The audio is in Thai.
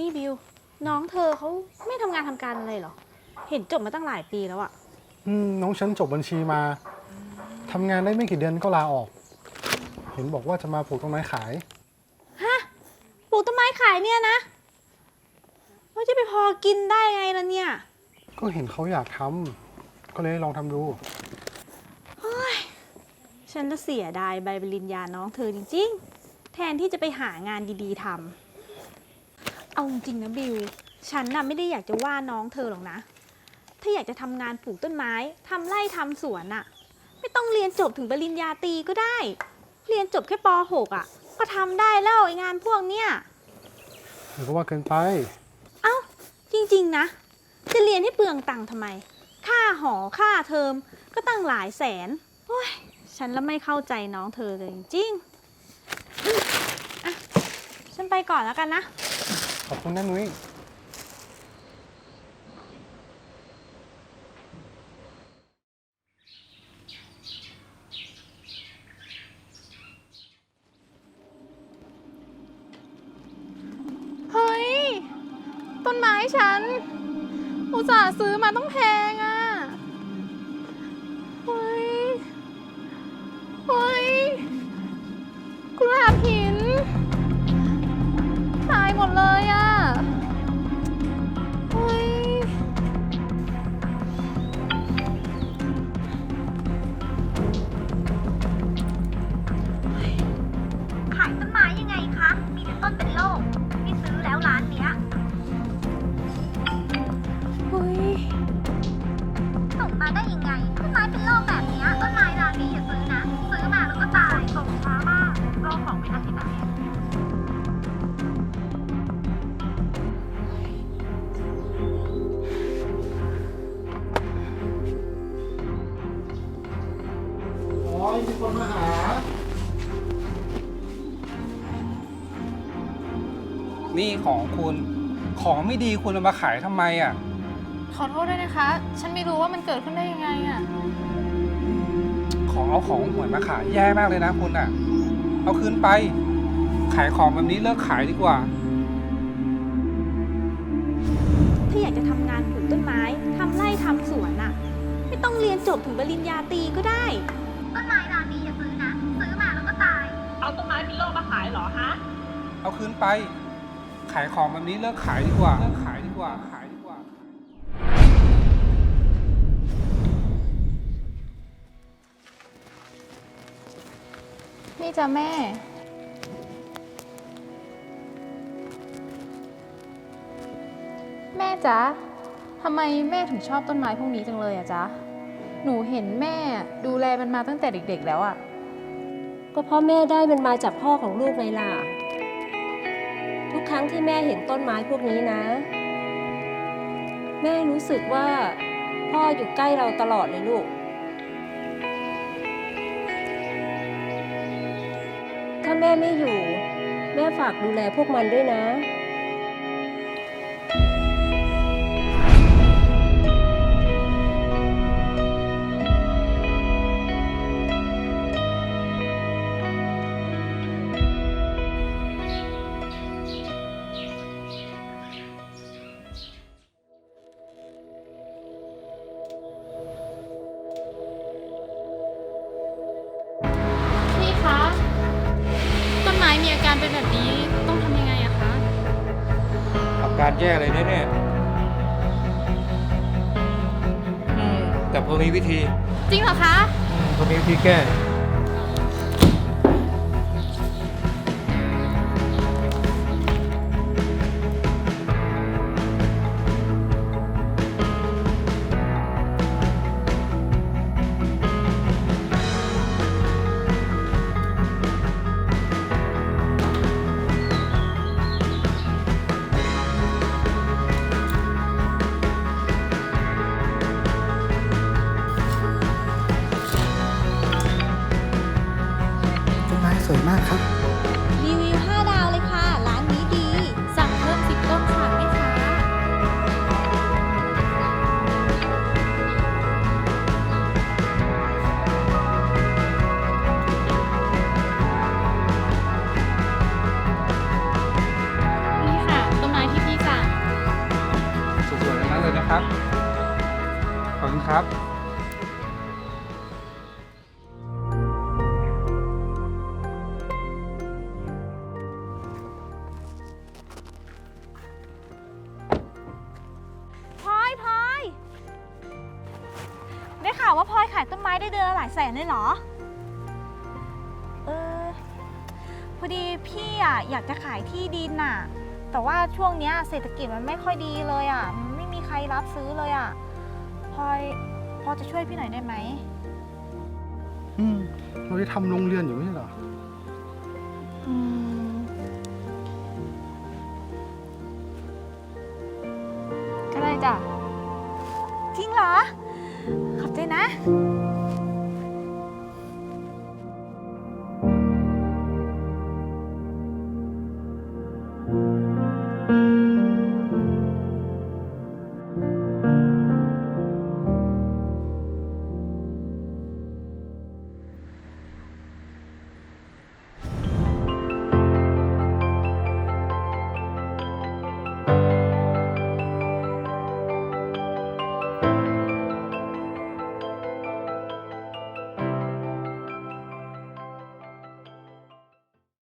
นี่บิว น้องเธอเขาไม่ทำงานทำการอะไรเหรอ เห็นจบมาตั้งหลายปีแล้วอะอืมน้องฉันจบบัญชีมาทำงานได้ไม่กี่เดือนก็ลาออก เห็นบอกว่าจะมาปลูกต้นไม้ขายปลูกต้นไม้ขายเนี่ยนะว่าจะไปพอกินได้ไงล่ะเนี่ยก็เห็นเขาอยากทำก็เลยลองทำดู ฉันจะเสียดายใบปริญญาน้องเธอจริงๆ แทนที่จะไปหางานดีๆทำ เอาจริงๆนะบิว ฉันน่ะไม่ได้อยากจะว่าน้องเธอหรอกนะ ถ้าอยากจะทำงานปลูกต้นไม้ทำไร่ทำสวนน่ะ ไม่ต้องเรียนจบถึงปริญญาตรีก็ได้ เรียนจบแค่ป .6 อะ ก็ทำได้แล้วไอ้งานพวกเนี้ยหรือก็ว่าเกินไป เอ้า จริงๆนะ จะเรียนให้เปลืองตังค์ทำไม ค่าหอค่าเทอมก็ตั้งหลายแสนโอ้ยฉันแล้วไม่เข้าใจน้องเธอเลยจริงๆอืมอะฉันไปก่อนแล้วกันนะ ขอบคุณนะนุ้ยเฮ้ย ต้นไม้ฉัน อุตส่าห์ซื้อมาต้องแพงอะ่ะ เฮ้ย เฮ้ยกุหลาบหิน ตายหมดเลยอะ่ะ ของเป็นอาทิตย์แบบเนี้ยอ๋อมีคนมาหา นี่ของคุณ ของไม่ดีคุณเอามาขายทำไมอะ ขอโทษด้วยนะคะ ฉันไม่รู้ว่ามันเกิดขึ้นได้ยังไงอะ่ะของเอาของห่วยมาขายแย่มากเลยนะคุณอะ เอาคืนไป ขายของแบบนี้เลิกขายดีกว่า ถ้าอยากจะทำงานปลูกต้นไม้ทำไร่ทำสวนน่ะไม่ต้องเรียนจบถึงปริญญาตรีก็ได้ ต้นไม้ร้านนี้อย่าซื้อนะ ซื้อมาแล้วก็ตาย เอาคืนไป ขายของแบบนี้เลิกขายดีกว่า เลิกขายดีกว่า นี่จ้ะแม่ แม่จ๊ะทำไมแม่ถึงชอบต้นไม้พวกนี้จังเลยอะจ๊ะ หนูเห็นแม่ดูแลมันมาตั้งแต่เด็ก ๆ แล้วอะก็เพราะแม่ได้มันมาจากพ่อของลูกไงล่ะ ทุกครั้งที่แม่เห็นต้นไม้พวกนี้นะ แม่รู้สึกว่าพ่ออยู่ใกล้เราตลอดเลยลูก ถ้าแม่ไม่อยู่ แม่ฝากดูแลพวกมันด้วยนะ เป็นแบบนี้ต้องทำยังไงอะคะ อาการแย่เลยเนี่ยเนี่ยอืมแต่พอมีวิธีจริงเหรอคะ อืมพอมีวิธีแก้ากครับ รีวิว 5 ดาวเลยค่ะ ร้านนี้ดี สั่งเพิ่มสิบต้นค่ะแม่ค้านี่ค่ะ ต้นไม้ที่พี่สั่ง สวยๆทั้เลยนะครับ ขอบคุณครับ ไม้ได้เดือนละหลายแสนเลยเหรอ เออ พอดีพี่อะอยากจะขายที่ดินน่ะ แต่ว่าช่วงเนี้ยเศรษฐกิจมันไม่ค่อยดีเลยอะ มันไม่มีใครรับซื้อเลยอะ พลอยพอจะช่วยพี่หน่อยได้ไหม อืมเราได้ทำโรงเรียนอยู่ไม่ใช่เหรอ อืม ก็ได้จ้ะจริงเหรอ ขอบใจนะ อ